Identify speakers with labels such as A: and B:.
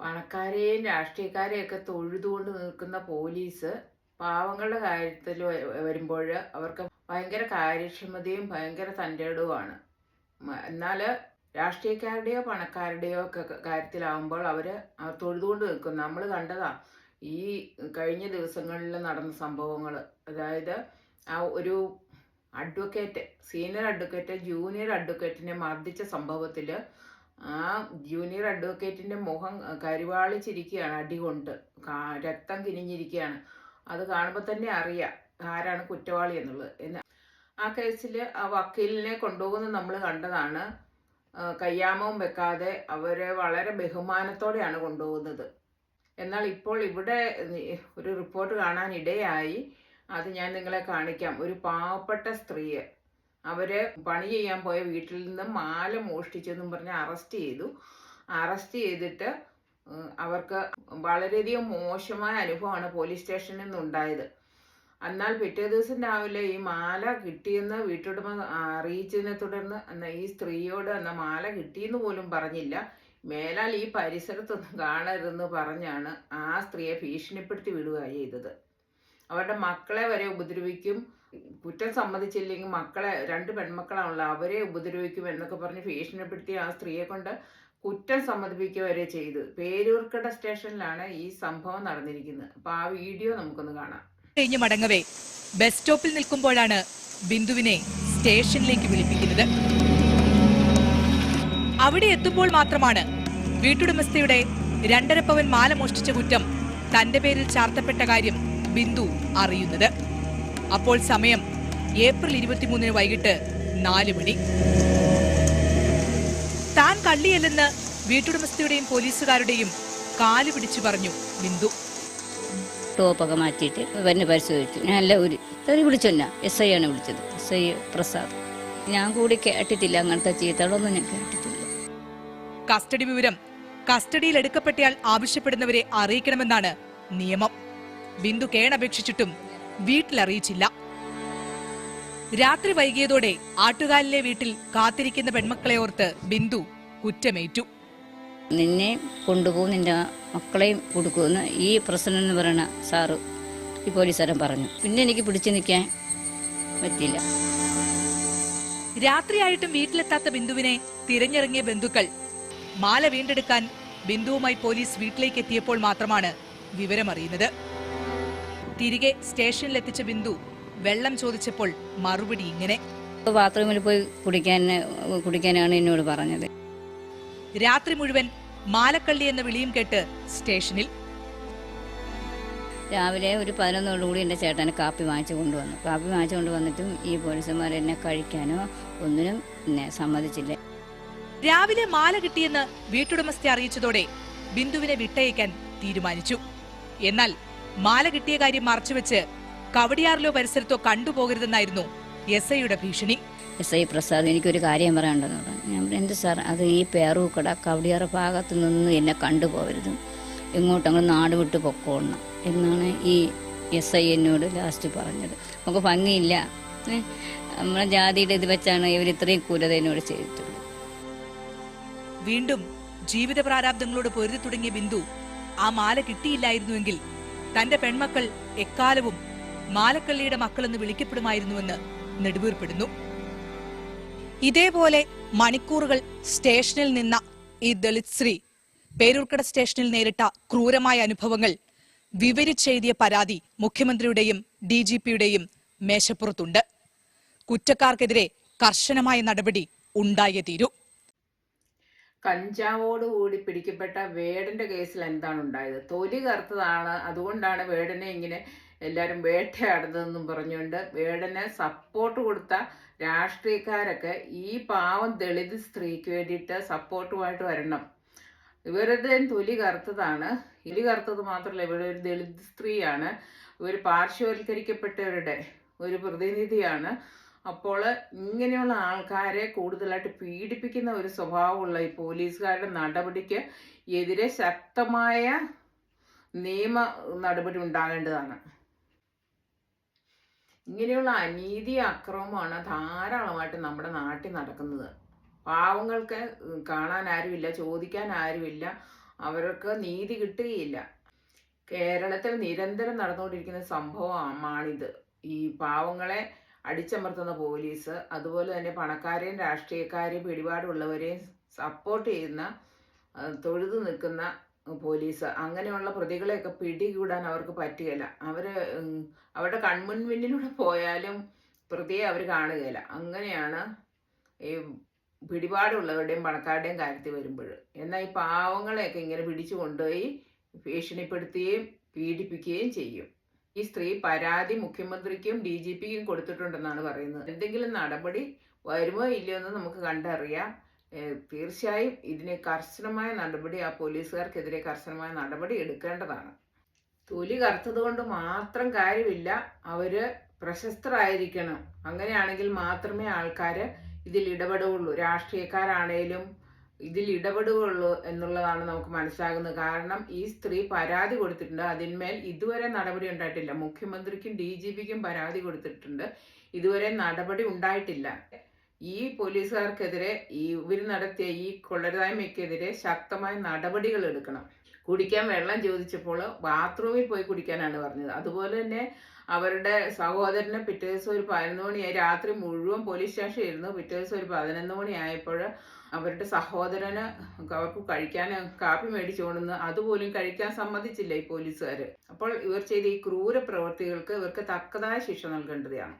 A: പണക്കാരെയും രാഷ്ട്രീയക്കാരെയും ഒക്കെ തൊഴുതുകൊണ്ട് നിൽക്കുന്ന പോലീസ് പാവങ്ങളുടെ കാര്യത്തിൽ വരുമ്പോൾ അവർക്ക് ഭയങ്കര കാര്യക്ഷമതയും ഭയങ്കര തന്റെടുമാണ് എന്നാൽ രാഷ്ട്രീയക്കാരുടെയോ പണക്കാരുടെയോ ഒക്കെ കാര്യത്തിലാവുമ്പോൾ അവർ തൊഴുതുകൊണ്ട് നിൽക്കും നമ്മൾ കണ്ടതാ ഈ കഴിഞ്ഞ ദിവസങ്ങളിൽ നടന്ന സംഭവങ്ങൾ. അതായത് ആ ഒരു അഡ്വക്കേറ്റ് സീനിയർ അഡ്വക്കേറ്റ് ജൂനിയർ അഡ്വക്കേറ്റിനെ മർദ്ദിച്ച സംഭവത്തിൽ ആ ജൂനിയർ അഡ്വക്കേറ്റിന്റെ മുഖം കരുവാളിച്ചിരിക്കുകയാണ് അടി കൊണ്ട്. രക്തം കിനിഞ്ഞിരിക്കുകയാണ്. അത് കാണുമ്പോൾ തന്നെ അറിയാം ആരാണ് കുറ്റവാളി എന്നുള്ളത്. എന്ന ആ കേസിൽ ആ വക്കീലിനെ കൊണ്ടുപോകുന്നത് നമ്മൾ കണ്ടതാണ്. കയ്യാമവും വെക്കാതെ അവരെ വളരെ ബഹുമാനത്തോടെയാണ് കൊണ്ടുപോകുന്നത്. എന്നാൽ ഇപ്പോൾ ഇവിടെ ഒരു റിപ്പോർട്ട് കാണാൻ ഇടയായി അത് ഞാൻ നിങ്ങളെ കാണിക്കാം. ഒരു പാവപ്പെട്ട സ്ത്രീയെ അവർ പണി ചെയ്യാൻ പോയ വീട്ടിൽ നിന്ന് മാല മോഷ്ടിച്ചെന്നും പറഞ്ഞ് അറസ്റ്റ് ചെയ്തു. അറസ്റ്റ് ചെയ്തിട്ട് അവർക്ക് വളരെയധികം മോശമായ അനുഭവമാണ് പോലീസ് സ്റ്റേഷനിൽ നിന്നുണ്ടായത്. എന്നാൽ പിറ്റേ ദിവസം രാവിലെ ഈ മാല കിട്ടിയെന്ന് വീട്ടുടമ അറിയിച്ചതിനെ തുടർന്ന് എന്നാ ഈ സ്ത്രീയോട് എന്നാ മാല കിട്ടിയെന്ന് പോലും പറഞ്ഞില്ല. മേലാൽ ഈ പരിസരത്തൊന്നും കാണരുതെന്ന് പറഞ്ഞാണ് ആ സ്ത്രീയെ ഭീഷണിപ്പെടുത്തി വിടുക ചെയ്തത്. അവരുടെ മക്കളെ വരെ ഉപദ്രവിക്കും. കുറ്റം സമ്മതിച്ചില്ലെങ്കിൽ മക്കളെ രണ്ട് പെൺമക്കളാണല്ലോ അവരെ ഉപദ്രവിക്കും എന്നൊക്കെ പറഞ്ഞ് ഭീഷണിപ്പെടുത്തി ആ സ്ത്രീയെ കൊണ്ട് കുറ്റം സമ്മതിപ്പിക്കുക വരെ ചെയ്തു. പേരൂർക്കട സ്റ്റേഷനിലാണ് ഈ സംഭവം നടന്നിരിക്കുന്നത്. അപ്പൊ ആ വീഡിയോ നമുക്കൊന്ന് കാണാം.
B: കഴിഞ്ഞ് മടങ്ങവേ. ബസ് സ്റ്റോപ്പിൽ നിൽക്കുമ്പോഴാണ് ബിന്ദുവിനെ സ്റ്റേഷനിലേക്ക് വിളിപ്പിക്കുന്നത്. അവിടെ എത്തുമ്പോൾ മാത്രമാണ് വീട്ടുടമസ്ഥയുടെ രണ്ടര പവൻ മാല മോഷ്ടിച്ച കുറ്റം തന്റെ പേരിൽ ചാർത്തപ്പെട്ട കാര്യം ബിന്ദു അറിയുന്നത്. അപ്പോൾ സമയം ഏപ്രിൽ ഇരുപത്തിമൂന്നിന് വൈകിട്ട് നാല് മണി. താൻ കള്ളിയല്ലെന്ന് വീട്ടുടമസ്ഥയുടെയും പോലീസുകാരുടെയും കാൽ പിടിച്ചു പറഞ്ഞു ബിന്ദു.
C: ടോപ്പൊക്കെ മാറ്റിയിട്ട് എന്നെ പരിശോധിച്ചു. ഞാൻ അല്ല ഒരു തെറി വിളിച്ചല്ല എസ് ഐ ആണ് വിളിച്ചത്. S I Prasad. ഞാൻ കൂടി കേട്ടിട്ടില്ല അങ്ങനത്തെ ചീത്തകളൊന്നും ഞാൻ കേട്ടിട്ടില്ല.
B: കസ്റ്റഡി വിവരം കസ്റ്റഡിയിൽ എടുക്കപ്പെട്ടയാൾ ആവശ്യപ്പെടുന്നവരെ അറിയിക്കണമെന്നാണ് നിയമം. ബിന്ദു കേണപേക്ഷിച്ചിട്ടും വീട്ടിലറിയിച്ചില്ല. രാത്രി വൈകിയതോടെ ആട്ടുകാലിലെ വീട്ടിൽ കാത്തിരിക്കുന്ന പെൺമക്കളെ ഓർത്ത് ബിന്ദു കുറ്റമേറ്റു.
C: നിന്നെ കൊണ്ടുപോകും നിന്റെ മക്കളെയും കൊടുക്കുമെന്ന് ഈ പ്രസിഡന്റ് എന്ന് പറയുന്ന സാറ് ഈ പോലീസുകാരൻ പറഞ്ഞു. പിന്നെ എനിക്ക് പിടിച്ചു നിൽക്കാൻ പറ്റില്ല
B: രാത്രിയായിട്ടും വീട്ടിലെത്താത്ത ബിന്ദുവിനെ തിരഞ്ഞിറങ്ങിയ ബന്ധുക്കൾ മാല വീണ്ടെടുക്കാൻ ബിന്ദുവുമായി പോലീസ് വീട്ടിലേക്ക് എത്തിയപ്പോൾ മാത്രമാണ് വിവരമറിയുന്നത്. തിരികെ സ്റ്റേഷനിലെത്തിച്ച ബിന്ദു വെള്ളം ചോദിച്ചപ്പോൾ മറുപടി ഇങ്ങനെ.
C: ബാത്റൂമിൽ പോയി കുടിക്കാൻ കുടിക്കാനാണ് എന്നോട് പറഞ്ഞത്.
B: രാത്രി മുഴുവൻ മാലക്കള്ളി എന്ന വിളിയും കേട്ട് സ്റ്റേഷനിൽ.
C: രാവിലെ ഒരു പതിനൊന്നോടുകൂടി എന്റെ ചേട്ടന് കാപ്പി വാങ്ങിച്ചു കൊണ്ടുവന്നു. കാപ്പി വാങ്ങിച്ചു കൊണ്ടുവന്നിട്ടും ഈ പോലീസുമാർ എന്നെ കഴിക്കാനോ ഒന്നിനും എന്നെ സമ്മതിച്ചില്ല.
B: രാവിലെ മാല കിട്ടിയെന്ന് വീട്ടുടമസ്ഥ അറിയിച്ചതോടെ ബിന്ദുവിനെ വിട്ടയക്കാൻ തീരുമാനിച്ചു. എന്നാൽ മാല കിട്ടിയ കാര്യം മറച്ചുവെച്ച് കവടിയാറിലോ പരിസരത്തോ കണ്ടുപോകരുതെന്നായിരുന്നു എസ് ഐയുടെ ഭീഷണി.
C: എസ് ഐ പ്രസാദ് എനിക്കൊരു കാര്യം പറയാനുണ്ടെന്ന് പറഞ്ഞു ഞാൻ എന്ത് സാർ അത് ഈ പേറൂക്കട കവടിയാറ ഭാഗത്തു നിന്ന് എന്നെ കണ്ടുപോകരുത്. എങ്ങോട്ടങ്ങൾ നാട് വിട്ട് പൊക്കോളണം എന്നാണ് ഈ എസ് ഐ എന്നോട് ലാസ്റ്റ് പറഞ്ഞത്. നമുക്ക് ഭംഗിയില്ല. നമ്മളെ ജാതിയുടെ ഇത് വെച്ചാണ് ഇവർ ഇത്രയും ക്രൂരത എന്നോട് ചെയ്തിട്ടുള്ളത്.
B: വീണ്ടും ജീവിത പ്രാരാബ്ദങ്ങളോട് പൊരുതി തുടങ്ങിയ ബിന്ദു ആ മാല കിട്ടിയില്ലായിരുന്നുവെങ്കിൽ തന്റെ പെൺമക്കൾ എക്കാലവും മാലക്കള്ളിയുടെ മക്കളെന്ന് വിളിക്കപ്പെടുമായിരുന്നുവെന്ന് നെടുവീർപ്പെടുന്നു. ഇതേപോലെ മണിക്കൂറുകൾ സ്റ്റേഷനിൽ നിന്ന ഈ ദളിത് ശ്രീ പേരൂർക്കട സ്റ്റേഷനിൽ നേരിട്ട ക്രൂരമായ അനുഭവങ്ങൾ വിവരിച്ചെഴുതിയ പരാതി മുഖ്യമന്ത്രിയുടെയും ഡി ജി പിയുടെയും മേശപ്പുറത്തുണ്ട്. കുറ്റക്കാർക്കെതിരെ കർശനമായ നടപടി ഉണ്ടായേ തീരൂ.
A: കഞ്ചാവോട് കൂടി പിടിക്കപ്പെട്ട വേടന്റെ കേസിൽ എന്താണ് ഉണ്ടായത്? തൊലി കറുത്തതാണ്. അതുകൊണ്ടാണ് വേടനെ ഇങ്ങനെ എല്ലാവരും വേട്ടയാടുന്നതെന്നും പറഞ്ഞുകൊണ്ട് വേടനെ സപ്പോർട്ട് കൊടുത്ത രാഷ്ട്രീയക്കാരൊക്കെ ഈ പാവം ദളിത് സ്ത്രീക്ക് വേണ്ടിയിട്ട് സപ്പോർട്ടുമായിട്ട് വരണം. ഇവരുടെ തൊലി കറുത്തതാണ്. തൊലി കറുത്തത് മാത്രമല്ല ഇവരുടെ ഒരു ദളിത് സ്ത്രീയാണ്. ഇവർ പാർശ്വവൽക്കരിക്കപ്പെട്ടവരുടെ ഒരു പ്രതിനിധിയാണ്. അപ്പോൾ ഇങ്ങനെയുള്ള ആൾക്കാരെ കൂടുതലായിട്ട് പീഡിപ്പിക്കുന്ന ഒരു സ്വഭാവമുള്ള ഈ പോലീസുകാരുടെ നടപടിക്ക് എതിരെ ശക്തമായ നിയമ നടപടി ഉണ്ടാകേണ്ടതാണ്. ഇങ്ങനെയുള്ള അനീതി അക്രമമാണ് ധാരാളമായിട്ട് നമ്മുടെ നാട്ടിൽ നടക്കുന്നത്. പാവങ്ങൾക്ക് കാണാൻ ആരുമില്ല ചോദിക്കാൻ ആരുമില്ല അവർക്ക് നീതി കിട്ടുകയില്ല. കേരളത്തിൽ നിരന്തരം നടന്നുകൊണ്ടിരിക്കുന്ന സംഭവമാണിത്. ഈ പാവങ്ങളെ അടിച്ചമർത്തുന്ന പോലീസ് അതുപോലെ തന്നെ പണക്കാരെയും രാഷ്ട്രീയക്കാരെയും പിടിപാടുള്ളവരെയും സപ്പോർട്ട് ചെയ്യുന്ന തൊഴുതു നിൽക്കുന്ന പോലീസ്. അങ്ങനെയുള്ള പ്രതികളെയൊക്കെ പിടികൂടാൻ അവർക്ക് പറ്റുകയില്ല. അവർ അവരുടെ കൺമുൻപിന്നിലൂടെ പോയാലും പ്രതിയെ അവർ കാണുകയില്ല. അങ്ങനെയാണ് ഈ പിടിപാടുള്ളവരുടെയും പണക്കാരുടെയും കാര്യത്തിൽ വരുമ്പോൾ. എന്നാൽ ഈ പാവങ്ങളെയൊക്കെ ഇങ്ങനെ പിടിച്ചു കൊണ്ടുപോയി ഭീഷണിപ്പെടുത്തുകയും പീഡിപ്പിക്കുകയും ചെയ്യും. ഈ സ്ത്രീ പരാതി മുഖ്യമന്ത്രിക്കും ഡി ജി പിക്കും കൊടുത്തിട്ടുണ്ടെന്നാണ് പറയുന്നത്. എന്തെങ്കിലും നടപടി വരുമോ ഇല്ലയോ എന്ന് നമുക്ക് കണ്ടറിയാം. തീർച്ചയായും ഇതിന് കർശനമായ നടപടി ആ പോലീസുകാർക്കെതിരെ കർശനമായ നടപടി എടുക്കേണ്ടതാണ്. തൊലി കറുത്തത് കൊണ്ട് മാത്രം കാര്യമില്ല അവർ പ്രശസ്തരായിരിക്കണം. അങ്ങനെയാണെങ്കിൽ മാത്രമേ ആൾക്കാർ ഇതിൽ ഇടപെടുകയുള്ളൂ. രാഷ്ട്രീയക്കാരാണേലും ഇതിൽ ഇടപെടുകയുള്ളൂ എന്നുള്ളതാണ് നമുക്ക് മനസ്സിലാകുന്നത്. കാരണം ഈ സ്ത്രീ പരാതി കൊടുത്തിട്ടുണ്ട്. അതിന്മേൽ ഇതുവരെ നടപടി ഉണ്ടായിട്ടില്ല. മുഖ്യമന്ത്രിക്കും ഡി ജി പിക്കും പരാതി കൊടുത്തിട്ടുണ്ട്. ഇതുവരെ നടപടി ഉണ്ടായിട്ടില്ല. ഈ പോലീസുകാർക്കെതിരെ ഇവർ നടത്തിയ ഈ കൊള്ളരുതായ്മയ്ക്കെതിരെ ശക്തമായ നടപടികൾ എടുക്കണം. കുടിക്കാൻ വെള്ളം ചോദിച്ചപ്പോൾ ബാത്റൂമിൽ പോയി കുടിക്കാനാണ് പറഞ്ഞത്. അതുപോലെ തന്നെ അവരുടെ സഹോദരനെ പിറ്റേ ദിവസം ഒരു പതിനൊന്ന് മണിയായി രാത്രി മുഴുവൻ പോലീസ് സ്റ്റേഷൻ ഇരുന്നു. പിറ്റേ ദിവസം ഒരു പതിനൊന്ന് മണിയായപ്പോൾ അവരുടെ സഹോദരന് അവർക്ക് കഴിക്കാൻ കാപ്പി മേടിച്ചു കൊണ്ടുവന്ന് അതുപോലും കഴിക്കാൻ സമ്മതിച്ചില്ല ഈ പോലീസുകാർ അപ്പോൾ ഇവർ ചെയ്ത ഈ ക്രൂര പ്രവൃത്തികൾക്ക് ഇവർക്ക് തക്കതായ ശിക്ഷ നൽകേണ്ടതാണ്.